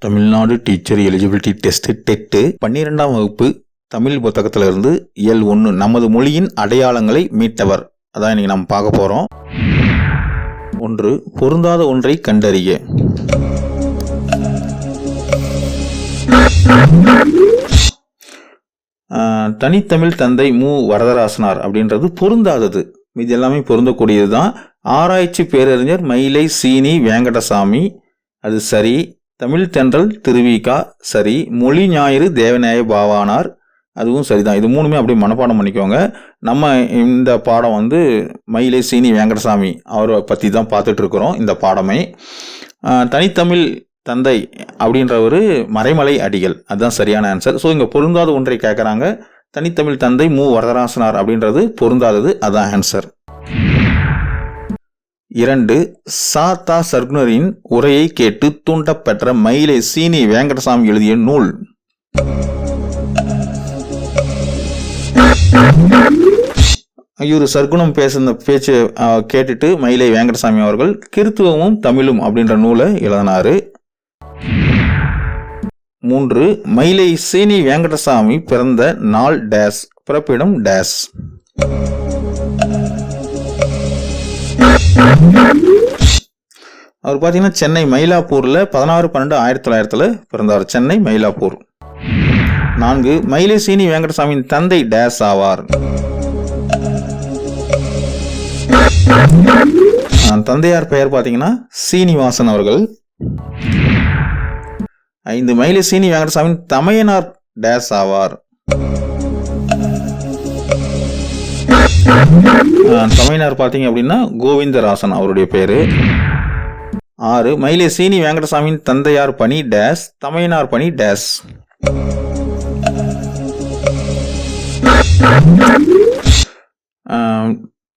Tamil Nadu teacher eligibility test TET பன்னிரெண்டாம் வகுப்பு தமிழ் புத்தகத்திலிருந்து எல் இயல் ஒன்று நமது மொழியின் அடையாளங்களை மீட்டவர். அதான் இன்னைக்கு நம்ம பார்க்க போகிறோம் ஒன்று பொருந்தாத ஒன்றை கண்டறிய. தனித்தமிழ் தந்தை மு. வரதராசனார் அப்படின்றது பொருந்தாதது. இது எல்லாமே பொருந்தக்கூடியது தான் ஆராய்ச்சி பேரறிஞர் மயிலை சீனி வேங்கடசாமி. அது சரி. தமிழ் தென்றல் திருவிகா சரி. மொழி ஞாயிறு தேவநாய பாவானார். அதுவும் சரிதான். இது மூணுமே அப்படியே மனப்பாடம் பண்ணிக்கோங்க. நம்ம இந்த பாடம் வந்து மயிலை சீனி வேங்கடசாமி அவரை பற்றி தான் பார்த்துட்ருக்குறோம் இந்த பாடமே. தனித்தமிழ் தந்தை அப்படின்றவர் மறைமலை அடிகள். அதுதான் சரியான ஆன்சர் ஸோ இங்கே பொருந்தாத ஒன்றை கேட்குறாங்க தனித்தமிழ் தந்தை மு. வரதராசனார் அப்படின்றது பொருந்தாதது அதான் ஆன்சர் இரண்டு சாத்தா சர்க்குனரின் உரையை கேட்டு தூண்டப்பெற்ற மயிலை சீனி வேங்கடசாமி எழுதிய நூல். இவர் சர்க்குணம் பேசுன பேச்சு கேட்டுட்டு மயிலை வேங்கடசாமி அவர்கள் கிறித்துவமும் தமிழும் அப்படின்ற நூலை எழுதினாரு. மூன்று மயிலை சீனி வேங்கடசாமி பிறந்த நாள் டேஸ் பிறப்பிடம் டேஸ். அவர் பார்த்தீங்கன்னா சென்னை மயிலாப்பூரில் பதினாறு பன்னெண்டு ஆயிரத்தி தொள்ளாயிரத்தில் பிறந்தார். சென்னை மயிலாப்பூர். நான்கு மயிலை சீனி வெங்கடசாமியின் தந்தை டேஸ் ஆவார். தந்தையார் பெயர் பார்த்தீங்கன்னா சீனிவாசன் அவர்கள். ஐந்து மயிலை சீனி வெங்கடசாமியின் தமையனார் டேஸ் ஆவார். ஆஹ், தமையனார் பார்த்தீங்க அப்படின்னா கோவிந்தராசன் அவருடைய பேர். ஆறு மயிலை சீனி வெங்கடசாமியின் தந்தையார் பணி டேஸ் தமையனார் பணி டேஸ்.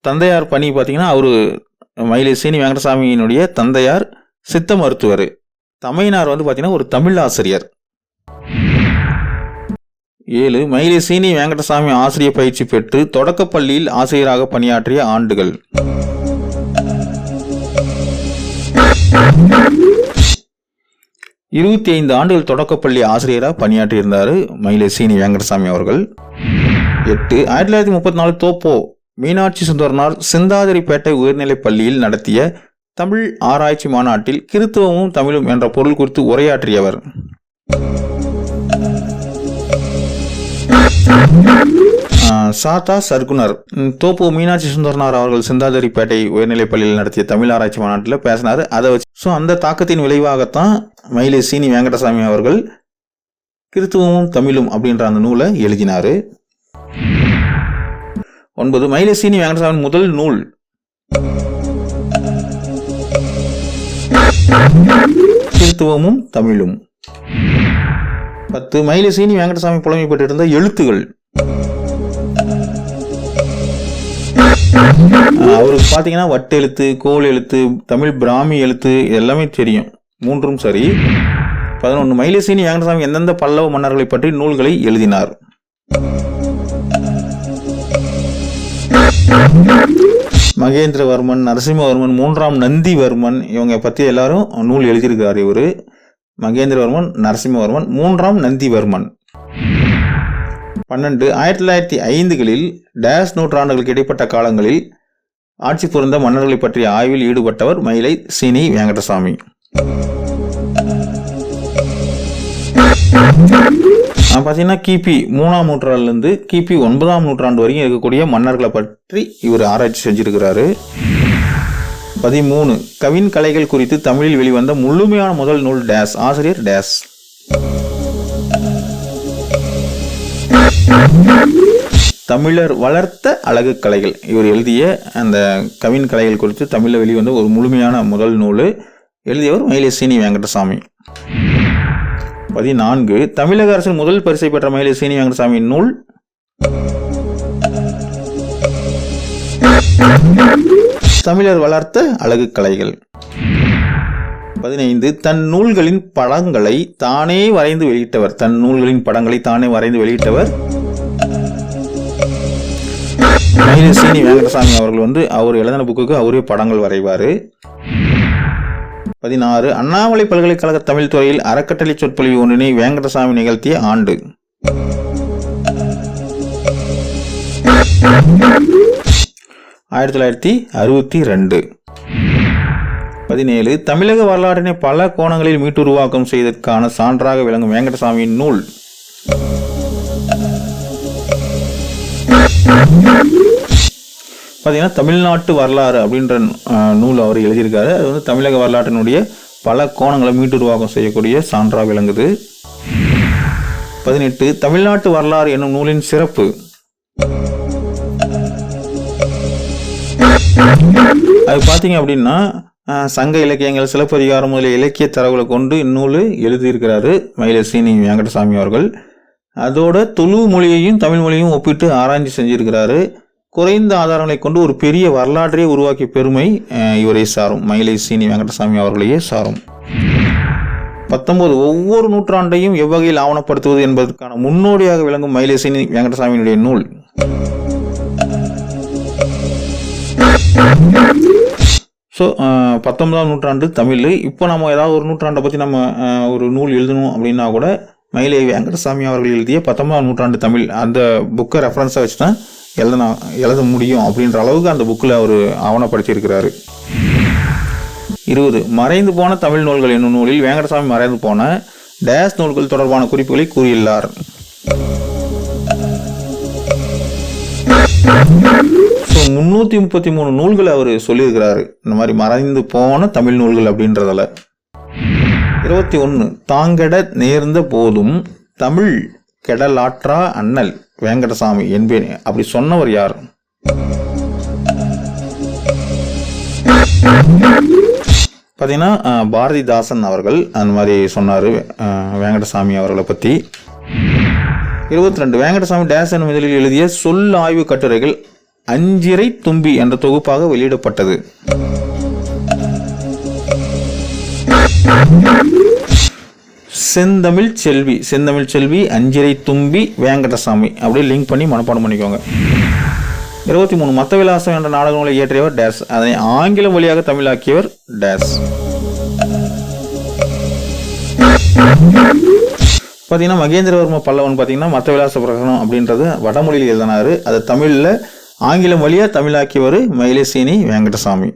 தந்தையார் பணி பார்த்தீங்கன்னா அவர் மயிலை சீனி வெங்கடசாமியினுடைய தந்தையார் சித்த மருத்துவர். தமையனார் வந்து பார்த்தீங்கன்னா ஒரு தமிழ் ஆசிரியர் ஏழு மயிலை சீனி வெங்கடசாமி ஆசிரியர் பயிற்சி பெற்று தொடக்கப்பள்ளியில் ஆசிரியராக பணியாற்றிய ஆண்டுகள். இருபத்தி ஐந்து ஆண்டுகள் தொடக்கப்பள்ளி ஆசிரியராக பணியாற்றியிருந்தார் மயிலை சீனி வெங்கடசாமி அவர்கள். எட்டு ஆயிரத்தி தொள்ளாயிரத்தி முப்பத்தி நாலு தோப்போ மீனாட்சி சுந்தரனார் சிந்தாதிரிப்பேட்டை உயர்நிலைப் பள்ளியில் நடத்திய தமிழ் ஆராய்ச்சி மாநாட்டில் கிறித்துவமும் தமிழும் என்ற பொருள் குறித்து உரையாற்றியவர். சாத்தா சர்க்குனர் தோப்பு மீனாட்சி சுந்தரனார் அவர்கள் சிந்தாதிரிப்பேட்டை உயர்நிலைப் பள்ளியில் நடத்திய தமிழ் ஆராய்ச்சி மாநாட்டில் பேசினார். அதை வச்சு ஸோ அந்த தாக்கத்தின் விளைவாகத்தான் மயிலை சீனி வெங்கடசாமி அவர்கள் கிறித்துவமும் தமிழும் அப்படின்ற அந்த நூலை எழுதினார். ஒன்பது மயிலை சீனி வெங்கடசாமி முதல் நூல். கிறித்துவமும் தமிழும். பத்து மயிலை சீனி வெங்கடசாமி புலமை பெற்றிருந்த எழுத்துகள். அவருக்கு பார்த்தீங்கன்னா வட்டு எழுத்து கோல் எழுத்து தமிழ் பிராமி எழுத்து இது எல்லாமே தெரியும். மூன்றும் சரி. பதினொன்று மயிலசீனி வெங்கடசாமி எந்தெந்த பல்லவ மன்னர்களை பற்றி நூல்களை எழுதினார்? மகேந்திரவர்மன் நரசிம்மவர்மன் மூன்றாம் நந்திவர்மன் இவங்க பற்றி எல்லாரும் நூல் எழுதியிருக்கார் இவர். மகேந்திரவர்மன் நரசிம்மவர்மன் மூன்றாம் நந்திவர்மன். பன்னெண்டு. ஆயிரத்தி தொள்ளாயிரத்தி ஐந்துகளில் டேஸ் நூற்றாண்டுகளுக்கு இடைப்பட்ட காலங்களில் ஆட்சி புரிந்த மன்னர்களை பற்றிய ஆய்வில் ஈடுபட்டவர் மயிலை சீனி வெங்கடசாமி. பார்த்தீங்கன்னா கிபி மூணாம் நூற்றாண்டுலேருந்து கிபி ஒன்பதாம் நூற்றாண்டு வரைக்கும் இருக்கக்கூடிய மன்னர்களை பற்றி இவர் ஆராய்ச்சி செஞ்சிருக்கிறாரு. பதிமூணு. கவின் கலைகள் குறித்து தமிழில் வெளிவந்த முழுமையான முதல் நூல் டேஸ் ஆசிரியர் டேஸ். தமிழர் வளர்த்த அழகு கலைகள். இவர் எழுதிய அந்த கவின் கலைகள் குறித்து தமிழில் வெளிவந்த ஒரு முழுமையான முதல் நூல் எழுதியவர் மயிலை சீனி வெங்கடசாமி. பதினான்கு தமிழக அரசின் முதல் பரிசை பெற்ற மயிலை சீனி வெங்கடசாமியின் நூல் தமிழர் வளர்த்த அழகு கலைகள். பதினைந்து தன் நூல்களின் படங்களை தானே வரைந்து வெளியிட்டவர். தன் நூல்களின் படங்களை தானே வரைந்து வெளியிட்டவர் சீனி வெங்கடசாமி அவர்கள் வந்து அவர் எழுதின புக்குக்கு அவரே படங்கள் வரைவார். பதினாறு அண்ணாமலை பல்கலைக்கழக தமிழ் துறையில் அறக்கட்டளை சொற்பொழிவு ஒன்றினை வேங்கடசாமி நிகழ்த்திய ஆண்டு. ஆயிரத்தி தொள்ளாயிரத்தி அறுபத்தி ரெண்டு. பதினேழு தமிழக வரலாற்றினை பல கோணங்களில் மீட்டுருவாக்கம் செய்ததற்கான சான்றாக விளங்கும் வேங்கடசாமியின் நூல். பார்த்தீங்கன்னா தமிழ்நாட்டு வரலாறு அப்படின்ற நூல் அவர் எழுதியிருக்காரு. அது வந்து தமிழக வரலாற்றினுடைய பல கோணங்களை மீட்டுருவாக்கம் செய்யக்கூடிய சான்றாக விளங்குது. பதினெட்டு தமிழ்நாட்டு வரலாறு என்னும் நூலின் சிறப்பு. அது பார்த்தீங்க அப்படின்னா சங்க இலக்கியங்கள் சிலப்பதிகாரம் முதலிய இலக்கிய தரவுகளை கொண்டு இந்நூல் எழுதியிருக்கிறாரு. மயில சீனி வெங்கடசாமி அவர்கள். அதோட துளு மொழியையும் தமிழ் மொழியும் ஒப்பிட்டு ஆராய்ச்சி செஞ்சிருக்கிறாரு. குறைந்த ஆதாரங்களை கொண்டு ஒரு பெரிய வரலாற்றையே உருவாக்கிய பெருமை இவரை சாரும். மயிலை சீனி வெங்கடசாமி அவர்களையே சாரும். பத்தொன்பது ஒவ்வொரு நூற்றாண்டையும் எவ்வகையில் ஆவணப்படுத்துவது என்பதற்கான முன்னோடியாக விளங்கும் மயிலை சீனி வெங்கடசாமியினுடைய நூல். ஸோ பத்தொன்பதாம் நூற்றாண்டு தமிழ். இப்போ நம்ம ஏதாவது ஒரு நூற்றாண்டை பற்றி நம்ம ஒரு நூல் எழுதணும் அப்படின்னா கூட மயிலை வெங்கடசாமி அவர்கள் எழுதிய பத்தொன்பதாம் நூற்றாண்டு தமிழ். அந்த புக்கை ரெஃபரன்ஸாக வச்சு தான் எழுத எழுத முடியும் அப்படின்ற அளவுக்கு அந்த புக்கில் அவர் ஆவணப்படுத்தியிருக்கிறாரு. இருபது மறைந்து போன தமிழ் நூல்கள் என்னும் நூலில் வேங்கடசாமி மறைந்து போன டேஸ் நூல்கள் தொடர்பான குறிப்புகளை கூறியுள்ளார். ஸோ முந்நூற்றி முப்பத்தி மூணு நூல்கள் அவர் சொல்லியிருக்கிறாரு. இந்த மாதிரி மறைந்து போன தமிழ் நூல்கள் அப்படின்றதால. இருபத்தி ஒன்று தாங்கெட நேர்ந்த போதும் தமிழ் கெடலாற்றா அண்ணல் வேங்கடசாமி என்பேன். அப்படி சொன்னவர் யார்? பார்த்தீங்கன்னா பாரதிதாசன் அவர்கள் அந்த மாதிரி சொன்னார் வேங்கடசாமி அவர்களை பற்றி இருபத்தி ரெண்டு வேங்கடசாமி டேஸ் முதலில் எழுதிய சொல் ஆய்வு கட்டுரைகள் அஞ்சிரை தும்பி என்ற தொகுப்பாக வெளியிடப்பட்டது. செந்தமிழ் செல்வி செந்தமிழ் செல்வி அஞ்சிரை தும்பி வேங்கடசாமி. அப்படியே லிங்க் பண்ணி மனப்பாடம் பண்ணிக்கோங்க. இருபத்தி மூணு மத்த விலாசம் என்ற நாடக நூலை இயற்றியவர் டேஸ். அதனை ஆங்கிலம் வழியாக தமிழாக்கியவர் டேஸ். பார்த்தீங்கன்னா மகேந்திரவர்ம பல்லவன் பார்த்தீங்கன்னா மத்த விலாச பிரகடனம் அப்படின்றது வடமொழியில் எழுதினார். அது தமிழில் ஆங்கிலம் வழியாக தமிழாக்கியவர் மயிலசேனி வெங்கடசாமி.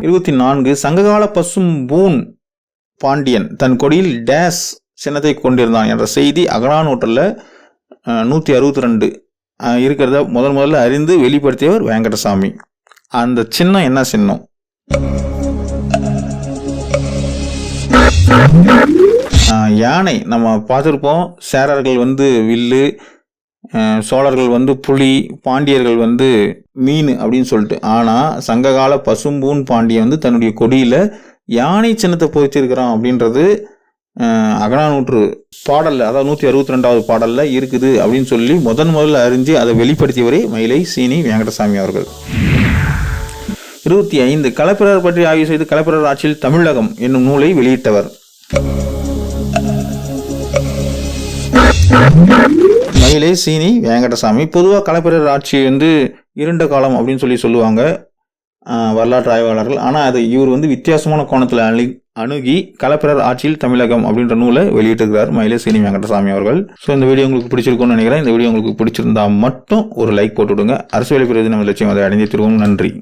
இருபத்தி நான்கு சங்ககால பசும் பூன். பாண்டியன் தன் கொடியில் டேஸ் சின்னத்தை கொண்டிருந்தான் என்ற செய்தி அகரானூற்றில் நூற்றி அறுபத்தி ரெண்டு இருக்கிறத முதல் முதல்ல அறிந்து வெளிப்படுத்தியவர் வெங்கடசாமி. அந்த சின்னம் என்ன சின்னம்? யானை. நம்ம பார்த்துருப்போம் சேரர்கள் வந்து வில்லு சோழர்கள் வந்து புலி பாண்டியர்கள் வந்து மீன் அப்படின்னு சொல்லிட்டு. ஆனால் சங்ககால பசும்பூன் பாண்டியன் வந்து தன்னுடைய கொடியில் யானை சின்னத்தை பொதிச்சிருக்கிறான் அப்படின்றது அகனா நூற்று பாடலில் அதாவது நூற்றி அறுபத்தி ரெண்டாவது பாடலில் இருக்குது அப்படின்னு சொல்லி முதன் முதல்ல அறிஞ்சு அதை வெளிப்படுத்தியவரே மயிலை சீனி வெங்கடசாமி அவர்கள். இருபத்தி ஐந்து கலப்பிரர் பற்றி ஆய்வு செய்து கலப்பிரர் ஆட்சியில் தமிழகம் என்னும் நூலை வெளியிட்டவர். மயிலை சீனி வெங்கடசாமி பொதுவாக கலப்பிரர் ஆட்சி வந்து இருண்ட காலம் அப்படின்னு சொல்லி சொல்லுவாங்க. வரலாற்று ஆய்வாளர்கள். ஆனால் அது இவர் வந்து வித்தியாசமான கோணத்தில் அணு அணுகி கலப்பிரர் ஆட்சியில் தமிழகம் அப்படின்ற நூலை வெளியிட்டிருக்கிறார் மயிலை சீனி வெங்கடசாமி அவர்கள். ஸோ இந்த வீடியோ உங்களுக்கு பிடிச்சிருக்கும்னு நினைக்கிறேன். இந்த வீடியோ உங்களுக்கு பிடிச்சிருந்தா மட்டும் ஒரு லைக் போட்டு விடுங்க. அரசு வேலை நம்ம லட்சியம் அதை அடைந்து திருவோம். நன்றி.